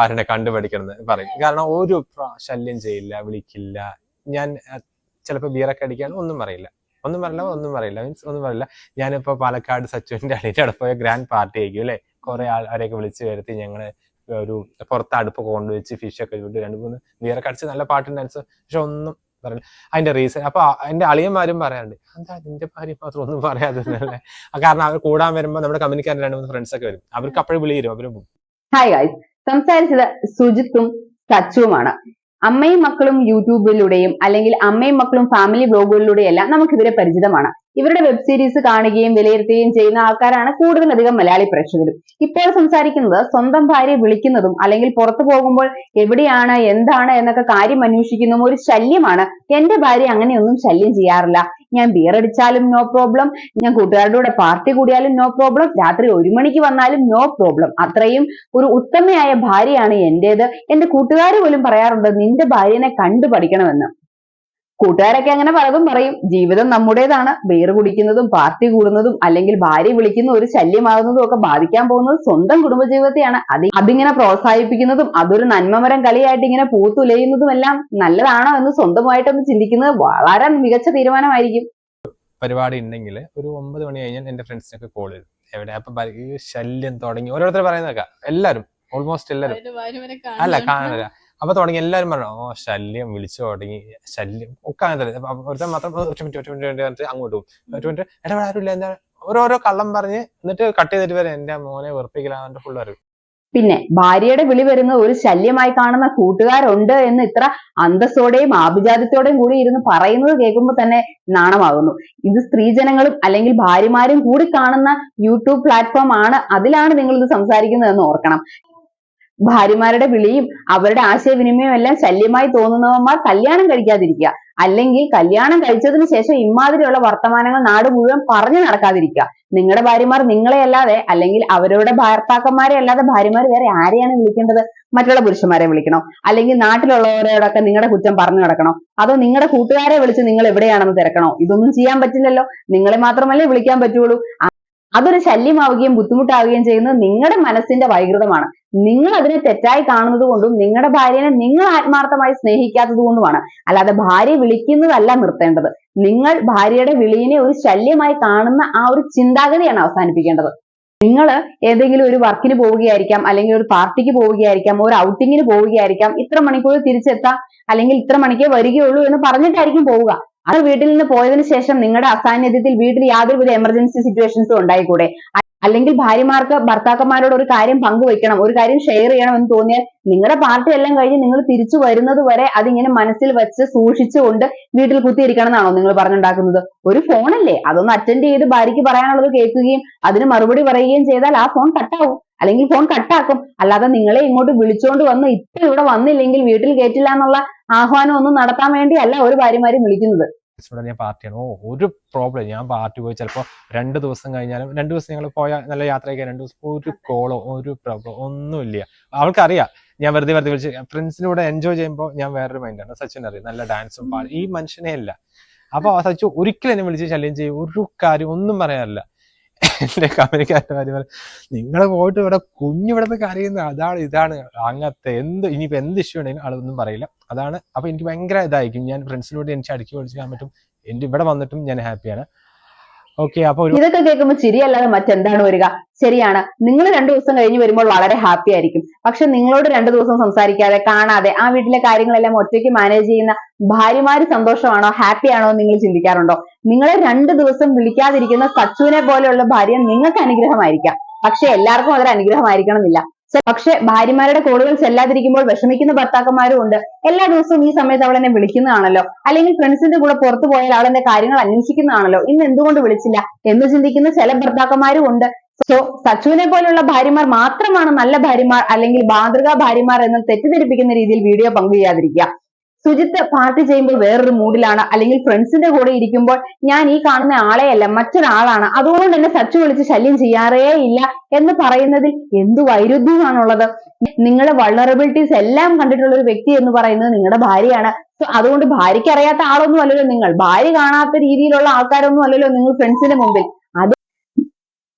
ആരുടെ കണ്ടുപഠിക്കണം എന്ന് പറയും. കാരണം ഒരു പ്ര- ശല്യം ചെയ്യില്ല വിളിക്കില്ല. ഞാൻ ചിലപ്പോൾ ബിയറൊക്കെ അടിക്കാൻ ഒന്നും പറയില്ല. ഒന്നും പറയില്ല ഒന്നും പറയില്ല. മീൻസ് ഒന്നും പറയില്ല. ഞാനിപ്പോ പാലക്കാട് സച്ചുവിന്റെ അടിയുടെ അവിടെ പോയ ഗ്രാൻഡ് പാർട്ടി ആയിരിക്കും അല്ലെ? കുറെ ആൾക്കാരെയൊക്കെ വിളിച്ച് വരുത്തി ഞങ്ങൾ ഒരു പുറത്ത് അടുപ്പ് കൊണ്ടുവച്ച് ഫിഷൊക്കെ ചുട്ട് രണ്ട് മൂന്ന് ബിയറൊക്കെ അടിച്ച് നല്ല പാട്ടും ഡാൻസ് പക്ഷെ ഒന്നും പറയില്ല. അതിന്റെ റീസൺ അപ്പൊ എന്റെ അളിയന്മാരും പറയാറുണ്ട് എന്താ നിന്റെ ഭാര്യ മാത്രം ഒന്നും പറയാതെ കാരണം അവർ കൂടാൻ വരുമ്പോ നമ്മുടെ കമ്പനിക്കാരൻ രണ്ട് മൂന്ന് ഫ്രണ്ട്സ് ഒക്കെ വരും. അവർക്ക് അപ്പോഴും വിളിയിരും അവരും ഹായ് ഗായ്സ് സംസാരിച്ചത് സുജിത്തും സച്ചുവുമാണ്. അമ്മയും മക്കളും യൂട്യൂബിലൂടെയും അല്ലെങ്കിൽ അമ്മയും മക്കളും ഫാമിലി ബ്ലോഗുകളിലൂടെയെല്ലാം എല്ലാം നമുക്ക് ഇവരെ പരിചിതമാണ്. ഇവരുടെ വെബ് സീരീസ് കാണുകയും വിലയിരുത്തുകയും ചെയ്യുന്ന ആൾക്കാരാണ് കൂടുതലധികം മലയാളി പ്രേക്ഷകരും. ഇപ്പോൾ സംസാരിക്കുന്നത് സ്വന്തം ഭാര്യയെ വിളിക്കുന്നതും അല്ലെങ്കിൽ പുറത്തു പോകുമ്പോൾ എവിടെയാണ് എന്താണ് എന്നൊക്കെ കാര്യം അന്വേഷിക്കുന്നതും ഒരു ശല്യമാണ്. എന്റെ ഭാര്യ അങ്ങനെയൊന്നും ശല്യം ചെയ്യാറില്ല. ഞാൻ ബിയർ അടിച്ചാലും നോ പ്രോബ്ലം ഞാൻ കൂട്ടുകാരുടെ കൂടെ പാർട്ടി കൂടിയാലും നോ പ്രോബ്ലം രാത്രി ഒരു മണിക്ക് വന്നാലും നോ പ്രോബ്ലം അത്രയും ഒരു ഉത്തമയായ ഭാര്യയാണ് എന്റേത്. എന്റെ കൂട്ടുകാർ പോലും പറയാറുണ്ട് നിന്റെ ഭാര്യനെ കണ്ടു പഠിക്കണമെന്ന്. കൂട്ടുകാരൊക്കെ അങ്ങനെ പലതും പറയും. ജീവിതം നമ്മുടേതാണ്. ബീർ കുടിക്കുന്നതും പാർട്ടി കൂടുന്നതും അല്ലെങ്കിൽ ഭാര്യ വിളിക്കുന്ന ഒരു ശല്യമാകുന്നതും ഒക്കെ ബാധിക്കാൻ പോകുന്നത് സ്വന്തം കുടുംബജീവിതത്തെയാണ്. അത് അതിങ്ങനെ പ്രോത്സാഹിപ്പിക്കുന്നതും അതൊരു നന്മമരം കളിയായിട്ട് ഇങ്ങനെ പൂത്തുലയുന്നതും എല്ലാം നല്ലതാണോ എന്ന് സ്വന്തമായിട്ടൊന്ന് ചിന്തിക്കുന്നത് വളരെ മികച്ച തീരുമാനമായിരിക്കും. പരിപാടി ഉണ്ടെങ്കിൽ ഒരു ഒമ്പത് മണി കഴിഞ്ഞാൽ എന്റെ ഫ്രണ്ട്സിനൊക്കെ കോൾ ചെയ്തു. എവിടെ? അപ്പൊ ശല്യം തുടങ്ങി. ഓരോരുത്തർ പറയുന്നതൊക്കെ എല്ലാരും ഓൾമോസ്റ്റ് എല്ലാരും. അല്ല. കാണില്ല അപ്പൊ തുടങ്ങി എല്ലാരും പറഞ്ഞു ഓ ശല്യം വിളിച്ചു തുടങ്ങി. ശല്യം ഒക്കെ അങ്ങനെ ഒരുത്തൻ മാത്രം "ഓ, ഒറ്റ മിനിറ്റ് ഒറ്റ മിനിറ്റ് പറഞ്ഞിട്ട് അങ്ങോട്ട് പോകും. ഒറ്റ മിനിറ്റ് ഇടപെടാ ആരും ആരുമില്ല എന്താ? ഓരോരോ കള്ളം പറഞ്ഞ് എന്നിട്ട് കട്ട് ചെയ്തിട്ട് വരെ എന്റെ മോനെ വെറുപ്പിക്കലാണ്ട് ഫുള്ള് അറിയും പിന്നെ ഭാര്യയുടെ വിളി വരുന്നത് ഒരു ശല്യമായി കാണുന്ന കൂട്ടുകാരുണ്ട് എന്ന് ഇത്ര അന്തസ്സോടെയും ആഭിജാത്യത്തോടെയും കൂടി ഇരുന്ന് പറയുന്നത് കേൾക്കുമ്പോൾ തന്നെ നാണമാകുന്നു. ഇത് സ്ത്രീജനങ്ങളും അല്ലെങ്കിൽ ഭാര്യമാരും കൂടി കാണുന്ന യൂട്യൂബ് പ്ലാറ്റ്ഫോം ആണ് അതിലാണ് നിങ്ങൾ ഇത് സംസാരിക്കുന്നത് എന്ന് ഓർക്കണം. ഭാര്യമാരുടെ വിളിയും അവരുടെ ആശയവിനിമയം എല്ലാം ശല്യമായി തോന്നുന്നവന്മാർ കല്യാണം കഴിക്കാതിരിക്കുക. അല്ലെങ്കിൽ കല്യാണം കഴിച്ചതിന് ശേഷം ഇമാതിരിയുള്ള വർത്തമാനങ്ങൾ നാട് മുഴുവൻ പറഞ്ഞു നടക്കാതിരിക്കുക. നിങ്ങളുടെ ഭാര്യമാർ നിങ്ങളെ അല്ലാതെ അല്ലെങ്കിൽ അവരുടെ ഭർത്താക്കന്മാരെ അല്ലാതെ ഭാര്യമാർ വേറെ ആരെയാണ് വിളിക്കേണ്ടത്? മറ്റുള്ള പുരുഷന്മാരെ വിളിക്കണോ? അല്ലെങ്കിൽ നാട്ടിലുള്ളവരോടൊക്കെ നിങ്ങളുടെ കുറ്റം പറഞ്ഞു നടക്കണോ? അതോ നിങ്ങളുടെ കൂട്ടുകാരെ വിളിച്ച് നിങ്ങൾ എവിടെയാണെന്ന് തിരക്കണോ? ഇതൊന്നും ചെയ്യാൻ പറ്റില്ലല്ലോ. നിങ്ങളെ മാത്രമല്ലേ വിളിക്കാൻ പറ്റുള്ളൂ. അതൊരു ശല്യമാവുകയും ബുദ്ധിമുട്ടാവുകയും ചെയ്യുന്നത് നിങ്ങളുടെ മനസ്സിന്റെ വൈകൃതമാണ്. നിങ്ങൾ അതിനെ തെറ്റായി കാണുന്നത് കൊണ്ടും നിങ്ങളുടെ ഭാര്യനെ നിങ്ങൾ ആത്മാർത്ഥമായി സ്നേഹിക്കാത്തത് കൊണ്ടുമാണ്. അല്ലാതെ ഭാര്യ വിളിക്കുന്നതല്ല നിർത്തേണ്ടത്. നിങ്ങൾ ഭാര്യയുടെ വിളിയിനെ ഒരു ശല്യമായി കാണുന്ന ആ ഒരു ചിന്താഗതിയാണ് അവസാനിപ്പിക്കേണ്ടത്. നിങ്ങൾ ഏതെങ്കിലും ഒരു വർക്കിന് പോവുകയായിരിക്കാം അല്ലെങ്കിൽ ഒരു പാർട്ടിക്ക് പോവുകയായിരിക്കാം ഒരു ഔട്ടിങ്ങിന് പോവുകയായിരിക്കാം ഇത്ര മണിക്കൂർ തിരിച്ചെത്താം അല്ലെങ്കിൽ ഇത്ര മണിക്കേ വരികയുള്ളൂ എന്ന് പറഞ്ഞിട്ടായിരിക്കും പോവുക. അത് വീട്ടിൽ നിന്ന് പോയതിന് ശേഷം നിങ്ങളുടെ അസാന്നിധ്യത്തിൽ വീട്ടിൽ യാതൊരുവിധ എമർജൻസി സിറ്റുവേഷൻസും ഉണ്ടായിക്കൂടെ? അല്ലെങ്കിൽ ഭാര്യമാർക്ക് ഭർത്താക്കന്മാരോട് ഒരു കാര്യം പങ്കുവെക്കണം ഒരു കാര്യം ഷെയർ ചെയ്യണം എന്ന് തോന്നിയാൽ നിങ്ങളുടെ പാർട്ടി എല്ലാം കഴിഞ്ഞ് നിങ്ങൾ തിരിച്ചു വരുന്നത് വരെ അതിങ്ങനെ മനസ്സിൽ വെച്ച് സൂക്ഷിച്ചുകൊണ്ട് വീട്ടിൽ കുത്തിയിരിക്കണം എന്നാണോ നിങ്ങൾ പറഞ്ഞുണ്ടാക്കുന്നത്? ഒരു ഫോണല്ലേ അതൊന്ന് അറ്റൻഡ് ചെയ്ത് ഭാര്യയ്ക്ക് പറയാനുള്ളത് കേൾക്കുകയും അതിന് മറുപടി പറയുകയും ചെയ്താൽ ആ ഫോൺ കട്ടാവും അല്ലെങ്കിൽ ഫോൺ കട്ടാക്കും അല്ലാതെ നിങ്ങളെ ഇങ്ങോട്ട് വിളിച്ചുകൊണ്ട് വന്ന് ഇപ്പൊ ഇവിടെ വന്നില്ലെങ്കിൽ വീട്ടിൽ കയറ്റില്ല എന്നുള്ള ആഹ്വാനം ഒന്നും നടത്താൻ വേണ്ടിയല്ല ഒരു ഭാര്യമാരും വിളിക്കുന്നത്. ഇവിടെ ഞാൻ പാർട്ടിയാണ് ഓ ഒരു പ്രോബ്ലം ഞാൻ പാർട്ടി പോയി ചിലപ്പോൾ രണ്ട് ദിവസം കഴിഞ്ഞാലും രണ്ട് ദിവസം ഞങ്ങൾ പോയ നല്ല യാത്രയൊക്കെ രണ്ട് ദിവസം ഒരു കോളോ ഒരു പ്രോബ്ലം ഒന്നുമില്ല. അവൾക്കറിയാം. ഞാൻ വെറുതെ വെറുതെ വിളിച്ച് ഫ്രണ്ട്സിന്റെ കൂടെ എൻജോയ് ചെയ്യുമ്പോൾ ഞാൻ വേറൊരു മൈൻഡാണ് സച്ചിൻ അറിയാം. നല്ല ഡാൻസും പാടും ഈ മനുഷ്യനെ അല്ല. അപ്പൊ ആ സച്ചു ഒരിക്കലും എന്നെ വിളിച്ച് ശല്യം ചെയ്യും. ഒരു കാര്യം ഒന്നും പറയാനില്ല. എന്റെ കമ്പനിക്കാരുടെ കാര്യം പറയാം നിങ്ങൾ പോയിട്ട് ഇവിടെ കുഞ്ഞിവിടുന്ന് കരയുന്ന അതാണ് ഇതാണ് അങ്ങനത്തെ എന്ത് ഇനിയിപ്പോ എന്ത് ഇഷ്യൂ ഉണ്ടെങ്കിലും ആളൊന്നും പറയില്ല. അതാണ്. അപ്പോൾ എനിക്ക് ഭയങ്കര ഇതായിരിക്കും. ഞാൻ ഫ്രണ്ട്സിനോട് എനിക്ക് അടുക്കി പഠിക്കാൻ പറ്റും. എന്റെ ഇവിടെ വന്നിട്ടും ഞാൻ ഹാപ്പിയാണ് ഓക്കെ അപ്പൊ ഇതൊക്കെ കേൾക്കുമ്പോൾ ചിരിയല്ലാതെ മറ്റെന്താണ് വരിക? ശരിയാണ്. നിങ്ങൾ രണ്ടു ദിവസം കഴിഞ്ഞ് വരുമ്പോൾ വളരെ ഹാപ്പി ആയിരിക്കും. പക്ഷെ നിങ്ങളോട് രണ്ടു ദിവസം സംസാരിക്കാതെ കാണാതെ ആ വീട്ടിലെ കാര്യങ്ങളെല്ലാം ഒറ്റയ്ക്ക് മാനേജ് ചെയ്യുന്ന ഭാര്യമാര് സന്തോഷമാണോ ഹാപ്പി ആണോ നിങ്ങൾ ചിന്തിക്കാറുണ്ടോ? നിങ്ങളെ രണ്ടു ദിവസം വിളിക്കാതിരിക്കുന്ന സച്ചുവിനെ പോലെയുള്ള ഭാര്യ നിങ്ങൾക്ക് അനുഗ്രഹമായിരിക്കാം. പക്ഷെ എല്ലാവർക്കും അതൊരു അനുഗ്രഹമായിരിക്കണം എന്നില്ല ചെ- പക്ഷെ ഭാര്യമാരുടെ കോളുകൾ ചെല്ലാതിരിക്കുമ്പോൾ വിഷമിക്കുന്ന ഭർത്താക്കന്മാരും ഉണ്ട്. എല്ലാ ദിവസവും ഈ സമയത്ത് അവൾ എന്നെ വിളിക്കുന്നതാണല്ലോ. അല്ലെങ്കിൽ ഫ്രണ്ട്സിന്റെ കൂടെ പുറത്തു പോയാൽ അവൾ കാര്യങ്ങൾ അന്വേഷിക്കുന്നതാണല്ലോ. ഇന്ന് എന്തുകൊണ്ട് വിളിച്ചില്ല എന്ന് ചിന്തിക്കുന്ന ചില ഭർത്താക്കന്മാരും ഉണ്ട്. സോ സച്ചുവിനെ പോലുള്ള ഭാര്യമാർ മാത്രമാണ് നല്ല ഭാര്യമാർ അല്ലെങ്കിൽ മാതൃകാ ഭാര്യമാർ എന്ന് തെറ്റിദ്ധരിപ്പിക്കുന്ന രീതിയിൽ വീഡിയോ പങ്കുചെയ്യാതിരിക്കുക. സുജിത്ത് പാർട്ടി ചെയ്യുമ്പോൾ വേറൊരു മൂഡിലാണ്. അല്ലെങ്കിൽ ഫ്രണ്ട്സിന്റെ കൂടെ ഇരിക്കുമ്പോൾ ഞാൻ ഈ കാണുന്ന ആളെയല്ല മറ്റൊരാളാണ്. അതുകൊണ്ട് എന്നെ സച്ചു വിളിച്ച് ശല്യം ചെയ്യാറേ ഇല്ല എന്ന് പറയുന്നതിൽ എന്ത് വൈരുദ്ധ്യമാണുള്ളത്? നിങ്ങളെ വൾണറബിലിറ്റീസ് എല്ലാം കണ്ടിട്ടുള്ള ഒരു വ്യക്തി എന്ന് പറയുന്നത് നിങ്ങളുടെ ഭാര്യയാണ്. സോ അതുകൊണ്ട് ഭാര്യയ്ക്ക് അറിയാത്ത ആളൊന്നും അല്ലല്ലോ നിങ്ങൾ. ഭാര്യ കാണാത്ത രീതിയിലുള്ള ആൾക്കാരൊന്നും അല്ലല്ലോ നിങ്ങൾ ഫ്രണ്ട്സിന്റെ മുമ്പിൽ.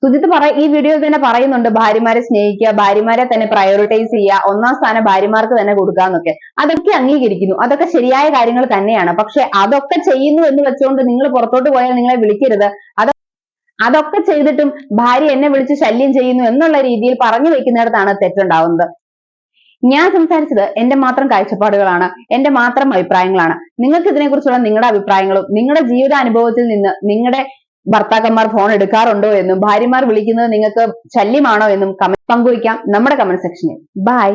സുജിത്ത് പറ ഈ വീഡിയോയിൽ തന്നെ പറയുന്നുണ്ട് ഭാര്യമാരെ സ്നേഹിക്കുക ഭാര്യമാരെ തന്നെ പ്രയോറിറ്റൈസ് ചെയ്യുക ഒന്നാം സ്ഥാനം ഭാര്യമാർക്ക് തന്നെ കൊടുക്കുക എന്നൊക്കെ. അതൊക്കെ അംഗീകരിക്കുന്നു. അതൊക്കെ ശരിയായ കാര്യങ്ങൾ തന്നെയാണ്. പക്ഷെ അതൊക്കെ ചെയ്യുന്നു എന്ന് വെച്ചുകൊണ്ട് നിങ്ങൾ പുറത്തോട്ട് പോയാൽ നിങ്ങളെ വിളിക്കരുത്. അത് അതൊക്കെ ചെയ്തിട്ടും ഭാര്യ എന്നെ വിളിച്ച് ശല്യം ചെയ്യുന്നു എന്നുള്ള രീതിയിൽ പറഞ്ഞു വെക്കുന്നിടത്താണ് തെറ്റുണ്ടാവുന്നത്. ഞാൻ സംസാരിച്ചത് എന്റെ മാത്രം കാഴ്ചപ്പാടുകളാണ് എന്റെ മാത്രം അഭിപ്രായങ്ങളാണ്. നിങ്ങൾക്ക് ഇതിനെക്കുറിച്ചുള്ള നിങ്ങളുടെ അഭിപ്രായങ്ങളും നിങ്ങളുടെ ജീവിതാനുഭവത്തിൽ നിന്ന് നിങ്ങളുടെ ഭർത്താക്കന്മാർ ഫോൺ എടുക്കാറുണ്ടോ എന്നും ഭാര്യമാർ വിളിക്കുന്നത് നിങ്ങൾക്ക് ശല്യമാണോ എന്നും കമന്റ് പങ്കുവയ്ക്കാം നമ്മുടെ കമന്റ് സെക്ഷനിൽ ബൈ